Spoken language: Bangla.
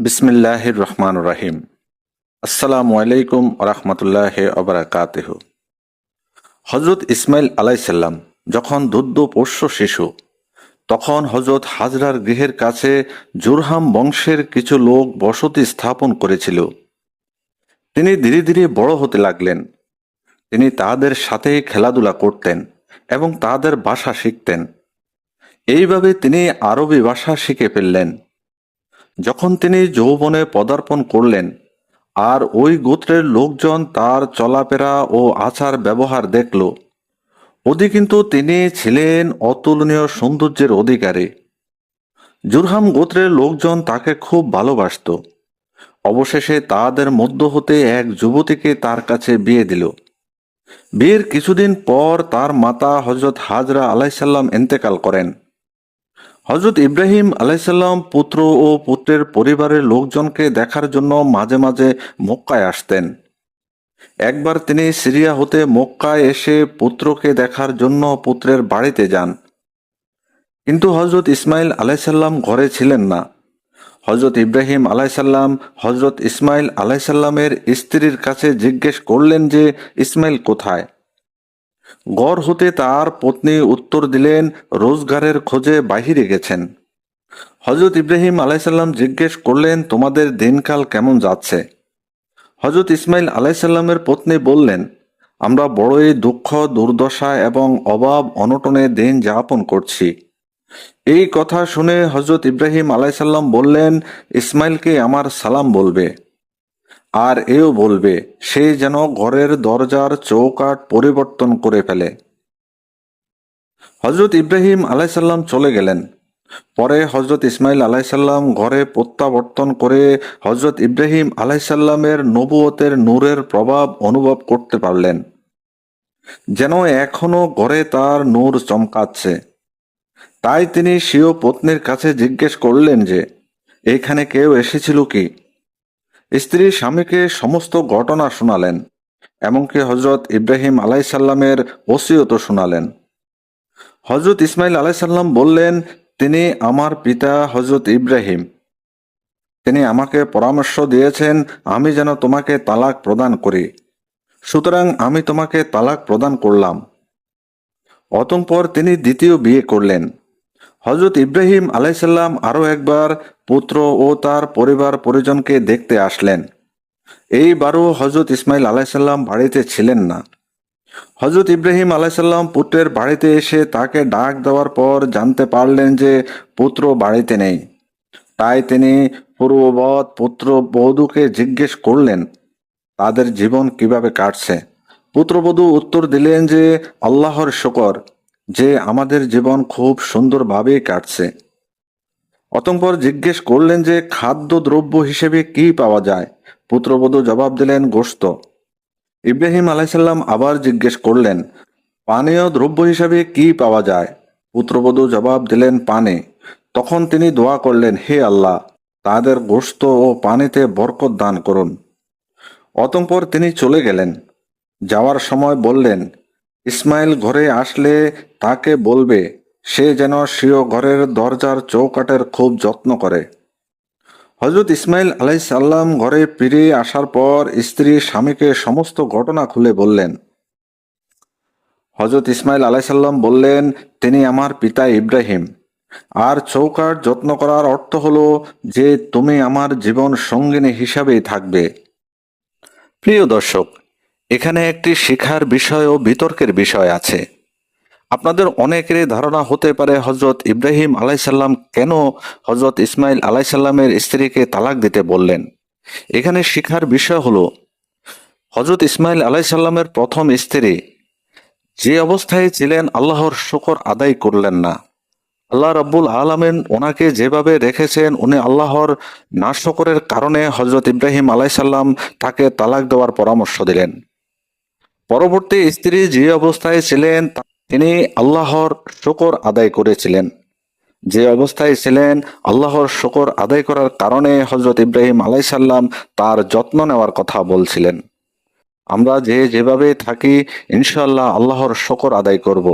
বিসমিল্লাহির রহমান রাহিম আসসালামু আলাইকুম রহমতুল্লাহ অবরাকাতেহ হজরত ইসমাইল আলাইসাল্লাম যখন দুধ পোষ্য শিশু, তখন হজরত হাজরার গৃহের কাছে জুরহাম বংশের কিছু লোক বসতি স্থাপন করেছিল। তিনি ধীরে ধীরে বড় হতে লাগলেন। তিনি তাদের সাথে খেলাধুলা করতেন এবং তাদের ভাষা শিখতেন। এইভাবে তিনি আরবি ভাষা শিখে ফেললেন। যখন তিনি যৌবনে পদার্পণ করলেন, আর ওই গোত্রের লোকজন তার চলাফেরা ও আচার ব্যবহার দেখল ওদি কিন্তু তিনি ছিলেন অতুলনীয় সৌন্দর্যের অধিকারী। জুরহাম গোত্রের লোকজন তাকে খুব ভালোবাসত। অবশেষে তাদের মধ্য হতে এক যুবতীকে তার কাছে বিয়ে দিল। বিয়ের কিছুদিন পর তার মাতা হজরত হাজরা আলাইসাল্লাম ইন্তেকাল করেন। হজরত ইব্রাহিম আলাইসাল্লাম পুত্র ও পুত্রের পরিবারের লোকজনকে দেখার জন্য মাঝে মাঝে মক্কায় আসতেন। একবার তিনি সিরিয়া হতে মক্কায় এসে পুত্রকে দেখার জন্য পুত্রের বাড়িতে যান। কিন্তু হজরত ইসমাইল আলাইসাল্লাম ঘরে ছিলেন না। হজরত ইব্রাহিম আলাইসাল্লাম হজরত ইসমাইল আলাইসাল্লামের স্ত্রীর কাছে জিজ্ঞেস করলেন যে, ইসমাইল কোথায়? গড় হতে তার পত্নী উত্তর দিলেন, রোজগারের খোঁজে বাহিরে গেছেন। হজরত ইব্রাহিম আলাইসাল্লাম জিজ্ঞেস করলেন, তোমাদের দিনকাল কেমন যাচ্ছে? হজরত ইসমাইল আলাইসাল্লামের পত্নী বললেন, আমরা বড়ই দুঃখ, দুর্দশা এবং অভাব অনটনে দিন যাপন করছি। এই কথা শুনে হজরত ইব্রাহিম আলাইসাল্লাম বললেন, ইসমাইলকে আমার সালাম বলবে। আর এও বলবে, সে যেন ঘরের দরজার চৌকাট পরিবর্তন করে ফেলে। হজরত ইব্রাহিম আলাইসাল্লাম চলে গেলেন। পরে হজরত ইসমাইল আলাইসাল্লাম ঘরে প্রত্যাবর্তন করে হজরত ইব্রাহিম আলাইসাল্লামের নবুয়তের নূরের প্রভাব অনুভব করতে পারলেন। যেন এখনও ঘরে তার নূর চমকাচ্ছে। তাই তিনি স্বীয় পত্নীর কাছে জিজ্ঞেস করলেন যে, এখানে কেউ এসেছিল কি? স্ত্রী স্বামীকে সমস্ত ঘটনা শোনালেন, এমনকি হজরত ইব্রাহিম আলাইসাল্লামের ওসিয়ত শোনালেন। হজরত ইসমাইল আলাইসাল্লাম বললেন, তিনি আমার পিতা হজরত ইব্রাহিম। তিনি আমাকে পরামর্শ দিয়েছেন, আমি যেন তোমাকে তালাক প্রদান করি। সুতরাং আমি তোমাকে তালাক প্রদান করলাম। অতঃপর তিনি দ্বিতীয় বিয়ে করলেন। হজরত ইব্রাহিম আলাইসাল্লাম আরও একবার পুত্র ও তার পরিবার পরিজনকে দেখতে আসলেন। এইবারও হজরত ইসমাইল আলাইসাল্লাম বাড়িতে ছিলেন না। হজরত ইব্রাহিম আলাইসাল্লাম পুত্রের বাড়িতে এসে তাকে ডাক দেওয়ার পর জানতে পারলেন যে পুত্র বাড়িতে নেই। তাই তিনি পূর্ববৎ পুত্র বধূকে জিজ্ঞেস করলেন, তাদের জীবন কীভাবে কাটছে? পুত্রবধূ উত্তর দিলেন যে, আল্লাহর শকর। যে আমাদের জীবন খুব সুন্দরভাবেই কাটছে। অতঃপর জিজ্ঞেস করলেন যে খাদ্য দ্রব্য হিসেবে কি পাওয়া যায়? পুত্রবধূ জবাব দিলেন গোস্ত ইব্রাহিম আলাইসাল্লাম আবার জিজ্ঞেস করলেন, পানীয় দ্রব্য হিসেবে কি পাওয়া যায়? পুত্রবধূ জবাব দিলেন, পানে। তখন তিনি দোয়া করলেন, হে আল্লাহ, তাদের গোস্ত ও পানিতে বরকত দান করুন। অতঃপর তিনি চলে গেলেন। যাওয়ার সময় বললেন ইসমাইল ঘরে আসলে তাকে বলবে, সে যেন স্বীয় ঘরের দরজার চৌকাটের খুব যত্ন করে। হজরত ইসমাইল আলাইসাল্লাম ঘরে ফিরে আসার পর স্ত্রী স্বামীকে সমস্ত ঘটনা খুলে বললেন। হজরত ইসমাইল আলাইসাল্লাম বললেন, তিনি আমার পিতা ইব্রাহিম। আর চৌকাট যত্ন করার অর্থ হলো যে, তুমি আমার জীবন সঙ্গিনী হিসাবেই থাকবে। প্রিয় দর্শক এখানে একটি শিখার বিষয় ও বিতর্কের বিষয় আছে। আপনাদের অনেকেরই ধারণা হতে পারে হজরত ইব্রাহিম আলাইসাল্লাম কেন হজরত ইসমাইল আলাইসাল্লামের স্ত্রীকে তালাক দিতে বললেন? এখানে শিখার বিষয় হলো হজরত ইসমাইল আলাইসাল্লামের প্রথম স্ত্রী, যে অবস্থায় ছিলেন আল্লাহর শুকর আদায় করলেন না। আল্লাহ রব্বুল আলমেন ওনাকে যেভাবে রেখেছেন, উনি আল্লাহর নাশকরের কারণে হজরত ইব্রাহিম আলাইসাল্লাম তাকে তালাক দেওয়ার পরামর্শ দিলেন। পরবর্তী স্ত্রী যে অবস্থায় ছিলেন, তিনি আল্লাহর শকর আদায় করেছিলেন। যে অবস্থায় ছিলেন, আল্লাহর শকর আদায় করার কারণে হজরত ইব্রাহিম আলাইসাল্লাম তার যত্ন নেওয়ার কথা বলছিলেন। আমরা যে যেভাবে থাকি ইনশাল্লাহ আল্লাহর শকর আদায় করব।